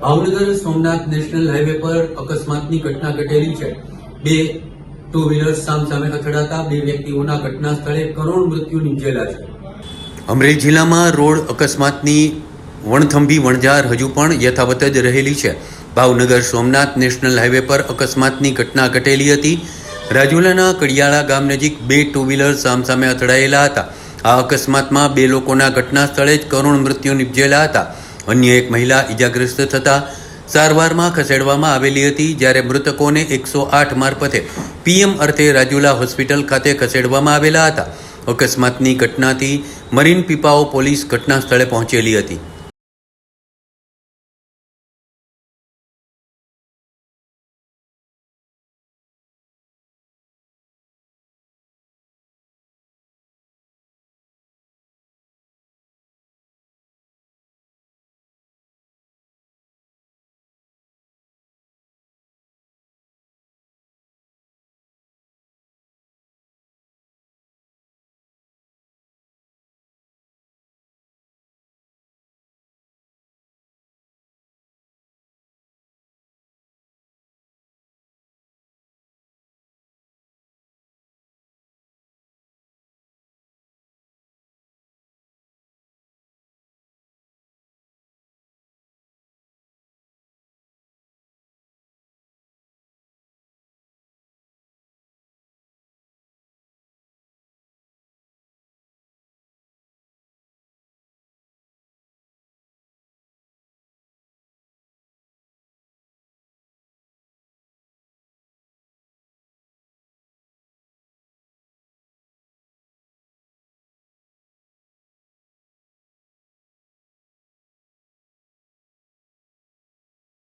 Bhavnagar Somnath national highway પર અકસ્માતની ઘટના ઘટેલી છે. બે ટુ વ્હીલર સામસામે અથડાતા બે વ્યક્તિઓના ઘટના સ્થળે કરોડ મૃત્યુ નીપજેલા છે. અમરેલી જિલ્લામાં રોડ અકસ્માતની વણથંભી વણઝાર હજુ પણ યથાવત જ રહેલી છે. ભાવનગર સોમનાથ નેશનલ હાઈવે પર અકસ્માતની ઘટના ઘટેલી હતી. રાજુલાના કડિયાળા ગામ નજીક બે ટુ વ્હીલર સામસામે અથડાયેલા હતા. આ અકસ્માતમાં બે લોકોના ઘટના સ્થળે જ કરુણ મૃત્યુ નિપજેલા હતા. અન્ય એક મહિલા ઈજાગ્રસ્ત થતા સારવારમાં ખસેડવામાં આવેલી હતી, જ્યારે મૃતકોને એકસો આઠ મારફતે પીએમ અર્થે રાજુલા હોસ્પિટલ ખાતે ખસેડવામાં આવેલા હતા. અકસ્માતની ઘટનાથી મરીન પીપાઓ પોલીસ ઘટના સ્થળે પહોંચેલી હતી.